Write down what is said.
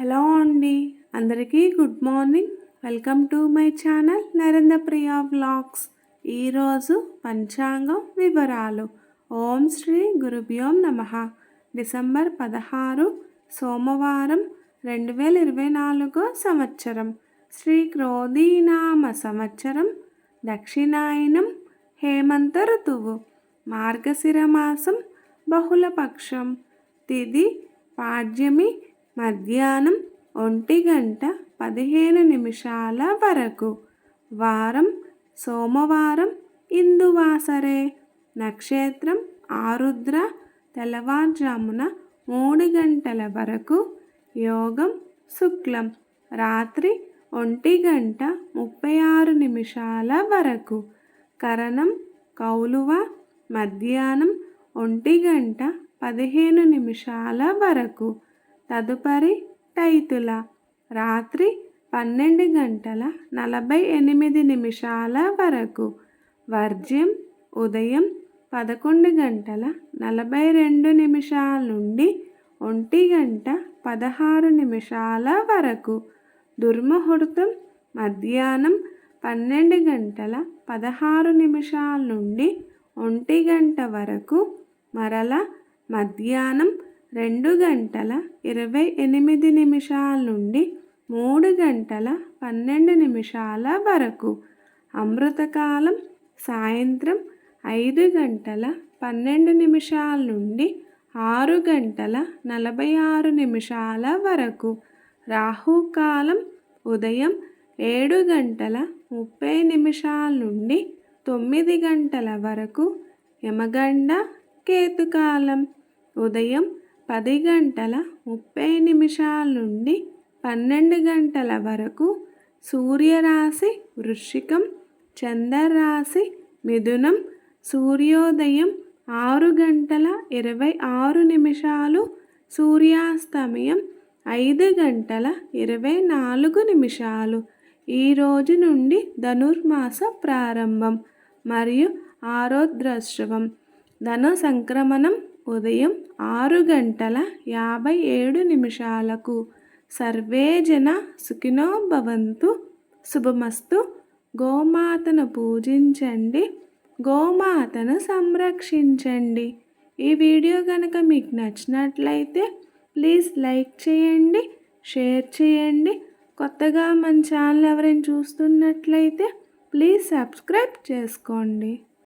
Hello అండి. అందరికీ good morning. Welcome to my channel Narendra Priya vlogs. ఈరోజు పంచాంగం వివరాలు. ఓం శ్రీ గురుభ్యోం నమ. డిసెంబర్ పదహారు సోమవారం రెండు వేల ఇరవై నాలుగో సంవత్సరం. శ్రీ క్రోధీనామ సంవత్సరం దక్షిణాయనం హేమంత ఋతువు మార్గశిర మాసం బహుళపక్షం తిది పాడ్యమి మధ్యాహ్నం ఒంటి గంట పదిహేను నిమిషాల వరకు. వారం సోమవారం ఇందువాసరే. నక్షత్రం ఆరుద్ర తెల్లవారుజామున మూడు గంటల వరకు. యోగం శుక్లం. రాత్రి ఒంటి గంట ముప్పై ఆరు నిమిషాల వరకు. కరణం కౌలువ. మధ్యాహ్నం ఒంటి గంట పదిహేను నిమిషాల వరకు. తదుపరి టైతుల. రాత్రి పన్నెండు గంటల నలభై ఎనిమిది నిమిషాల వరకు. వర్జ్యం ఉదయం పదకొండు గంటల నలభై రెండు నిమిషాల నుండి ఒంటి గంట పదహారు నిమిషాల వరకు. దుర్ముహూర్తం మధ్యాహ్నం పన్నెండు గంటల పదహారు నిమిషాల నుండి ఒంటి గంట వరకు. మరల మధ్యాహ్నం రెండు గంటల ఇరవై ఎనిమిది నిమిషాల నుండి మూడు గంటల పన్నెండు నిమిషాల వరకు. అమృతకాలం సాయంత్రం ఐదు గంటల పన్నెండు నిమిషాల నుండి ఆరు గంటల నలభై ఆరు నిమిషాల వరకు. రాహుకాలం ఉదయం ఏడు గంటల ముప్పై నిమిషాల నుండి తొమ్మిది గంటల వరకు యమగండ కేతుకాలం ఉదయం పది గంటల ముప్పై నిమిషాల నుండి పన్నెండు గంటల వరకు సూర్యరాశి వృశ్చికం చంద్రరాశి మిథునం సూర్యోదయం ఆరు గంటల ఇరవై ఆరు నిమిషాలు సూర్యాస్తమయం ఐదు గంటల ఇరవై నాలుగు నిమిషాలు. ఈ రోజు నుండి ధనుర్మాస ప్రారంభం మరియు ఆరోద్రశ్రవం ధను సంక్రమణం ఉదయం ఆరు గంటల యాభై ఏడు నిమిషాలకు సర్వే జన సుఖినో భవంతు శుభమస్తు. గోమాతను పూజించండి గోమాతను సంరక్షించండి. ఈ వీడియో కనుక మీకు నచ్చినట్లయితే ప్లీజ్ లైక్ చేయండి షేర్ చేయండి. కొత్తగా మన ఛానల్ ఎవరైనా చూస్తున్నట్లయితే ప్లీజ్ సబ్స్క్రైబ్ చేసుకోండి.